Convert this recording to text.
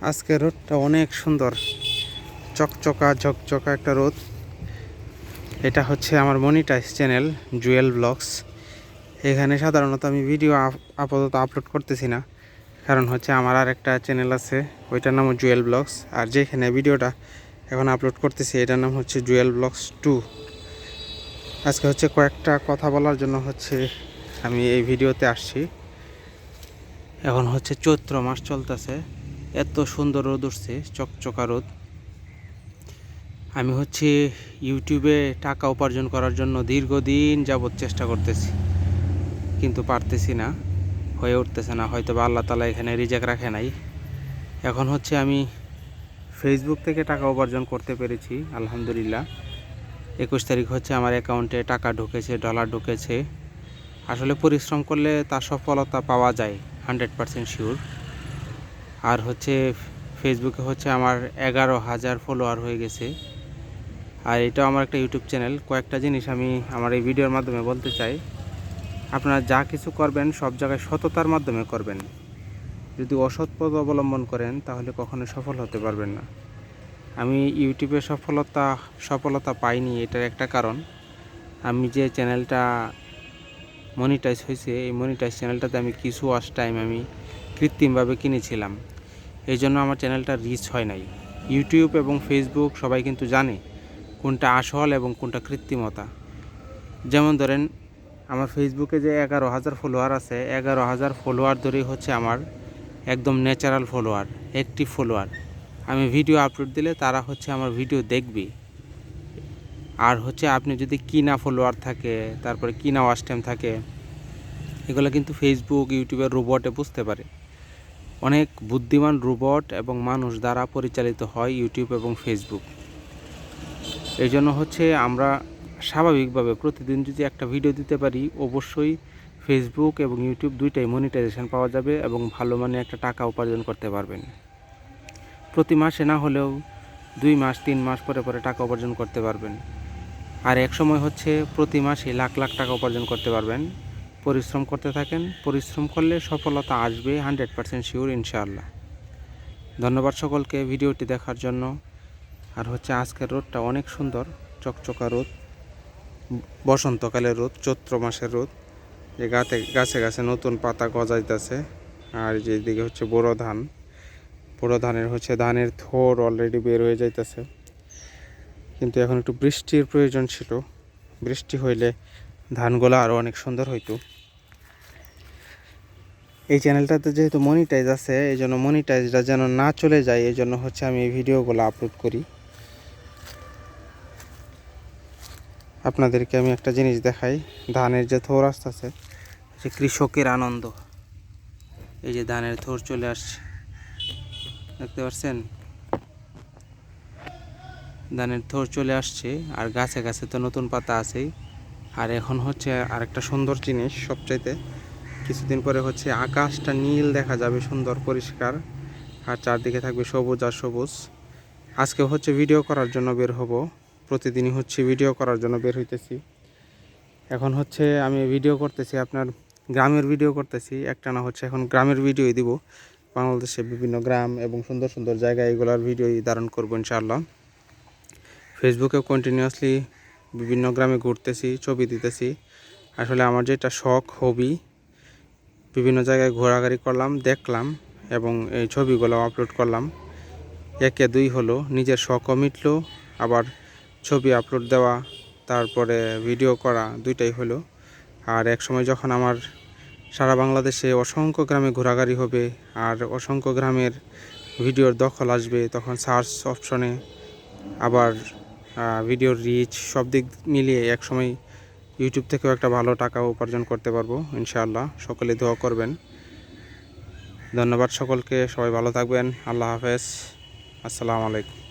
আজকে রোদটা অনেক সুন্দর। চকচকা ঝকচকা একটা রোদ। এটা হচ্ছে আমার মনিটাইজ চ্যানেল, জুয়েল ব্লগস। এখানে সাধারণত আমি ভিডিও আপ- আপাতত আপলোড করতেছি না। কারণ হচ্ছে আমার আর একটা চ্যানেল আছে, ওইটার নাম জুয়েল ব্লগস। আর যেখানে ভিডিওটা এখন আপলোড করতেছি, এটার নাম হচ্ছে জুয়েল ব্লগস টু। আজকে হচ্ছে কয়েকটা কথা বলার জন্য হচ্ছে আমি এই ভিডিওতে আসছি। এখন হচ্ছে চৈত্র মাস চলতেছে। এত সুন্দর রোদ উঠছে, চকচকা রোদ। আমি হচ্ছে ইউটিউবে টাকা উপার্জন করার জন্য দীর্ঘদিন যাবৎ চেষ্টা করতেছি, কিন্তু পারতেছি না, হয়ে উঠতেছে না। হয়তো বা আল্লাহ তালা এখানে রিজেক রাখে নাই। এখন হচ্ছে আমি ফেসবুক থেকে টাকা উপার্জন করতে পেরেছি, আলহামদুলিল্লাহ। একুশ তারিখ হচ্ছে আমার অ্যাকাউন্টে টাকা ঢুকেছে ডলার ঢুকেছে। আসলে পরিশ্রম করলে তার সফলতা পাওয়া যায় হান্ড্রেড পারসেন্ট শিওর আর হচ্ছে ফেসবুকে হচ্ছে আমার এগারো হাজার ফলোয়ার হয়ে গেছে। আর এটাও আমার একটা ইউটিউব চ্যানেল কয়েকটা জিনিস আমি আমার এই ভিডিওর মাধ্যমে বলতে চাই। আপনারা যা কিছু করবেন, সব জায়গায় সততার মাধ্যমে করবেন। যদি অসৎ পথ অবলম্বন করেন, তাহলে কখনো সফল হতে পারবেন না। আমি ইউটিউবে সফলতা সফলতা পাইনি, এটার একটা কারণ। আমি যে চ্যানেলটা মনিটাইজ হয়েছে, এই মনিটাইজ চ্যানেলটাতে আমি কিছু ওয়াশ টাইম আমি কৃত্রিমভাবে কিনেছিলাম। এই জন্য আমার চ্যানেলটা রিচ হয় নাই। ইউটিউব এবং ফেসবুক সবাই কিন্তু জানে কোনটা আসল এবং কোনটা কৃত্রিমতা। যেমন ধরেন, আমার ফেসবুকে যে এগারো হাজার ফলোয়ার আছে, এগারো হাজার ফলোয়ার ধরেই হচ্ছে আমার একদম ন্যাচারাল ফলোয়ার অ্যাক্টিভ ফলোয়ার আমি ভিডিও আপলোড দিলে তারা হচ্ছে আমার ভিডিও দেখবে। আর হচ্ছে আপনি যদি কিনা ফলোয়ার থাকে, তারপরে কিনা ওয়াচ টাইম থাকে, এগুলো কিন্তু ফেসবুক ইউটিউবের রোবটে বুঝতে পারে। অনেক বুদ্ধিমান রোবট এবং মানুষ দ্বারা পরিচালিত হয় ইউটিউব এবং ফেসবুক। এই জন্য হচ্ছে আমরা স্বাভাবিকভাবে প্রতিদিন যদি একটা ভিডিও দিতে পারি, অবশ্যই ফেসবুক এবং ইউটিউব দুইটাই মনিটাইজেশন পাওয়া যাবে এবং ভালো মানে একটা টাকা উপার্জন করতে পারবেন। প্রতি মাসে না হলেও দুই মাস, তিন মাস পরে পরে টাকা উপার্জন করতে পারবেন। আর এক সময় হচ্ছে প্রতি মাসে লাখ লাখ টাকা উপার্জন করতে পারবেন। পরিশ্রম করতে থাকেন। পরিশ্রম করলে সফলতা আসবে হান্ড্রেড পারসেন্ট শিওর, ইনশাআল্লাহ। ধন্যবাদ সকলকে ভিডিওটি দেখার জন্য। আর হচ্ছে আজকের রোদটা অনেক সুন্দর, চকচকা রোদ, বসন্তকালের রোদ, চৈত্র মাসের রোদ। যে গাতে, গাছে গাছে নতুন পাতা গজাইতেছে। আর যেদিকে হচ্ছে বড় ধান। বড় ধানের হচ্ছে ধানের থোর অলরেডি বের হয়ে যাইতেছে। কিন্তু এখন একটু বৃষ্টির প্রয়োজন ছিল। বৃষ্টি হইলে ধানগুলো আরও অনেক সুন্দর হইতো। এই চ্যানেলটাতে যেহেতু মনিটাইজ আছে এই জন্য মনিটাইজটা যেন না চলে যায় এই জন্য হচ্ছে আমি এই ভিডিওগুলো আপলোড করি। আপনাদেরকে আমি একটা জিনিস দেখাই, ধানের যে থোর আসতেছে যে কৃষকের আনন্দ। এই যে ধানের থোর চলে আসছে দেখতে পাচ্ছেন? ধানের থোর চলে আসছে, আর গাছে গাছে তো নতুন পাতা আছেই। আর এখন হচ্ছে আরেকটা সুন্দর জিনিস সবচাইতে। কিছুদিন পরে হচ্ছে আকাশটা নীল দেখা যাবে, সুন্দর, পরিষ্কার। আর চারদিকে থাকবে সবুজ আর সবুজ। আজকে হচ্ছে ভিডিও করার জন্য বের হব। প্রতিদিনই হচ্ছে ভিডিও করার জন্য বের হইতেছি। এখন হচ্ছে আমি ভিডিও করতেছি, আপনার গ্রামের ভিডিও করতেছি। একটা না হচ্ছে এখন গ্রামের ভিডিওই দিব। বাংলাদেশে বিভিন্ন গ্রাম এবং সুন্দর সুন্দর জায়গা এগুলোর ভিডিওই ধারণ করব ইনশাআল্লাহ। ফেসবুকেও কন্টিনিউয়াসলি বিভিন্ন গ্রামে ঘুরতেছি, ছবি দিতেছি। আসলে আমার যেটা শখ হবি বিভিন্ন জায়গায় ঘোরাঘুরি করলাম, দেখলাম এবং এই ছবিগুলো আপলোড করলাম। একে দুই হলো, নিজের শখও মিটলো, আবার ছবি আপলোড দেওয়া, তারপরে ভিডিও করা, দুইটাই হলো। আর এক সময় যখন আমার সারা বাংলাদেশে অসংখ্য গ্রামে ঘোরাঘুরি হবে, আর অসংখ্য গ্রামের ভিডিওর দখল আসবে, তখন সার্চ অপশনে আবার ভিডিওর রিচ সব দিক মিলিয়ে এক সময় ইউটিউব থেকেও একটা ভালো টাকা উপার্জন করতে পারব, ইনশাআল্লাহ। সকলে দোয়া করবেন। ধন্যবাদ সকলকে। সবাই ভালো থাকবেন। আল্লাহ হাফেজ। আসসালামু আলাইকুম।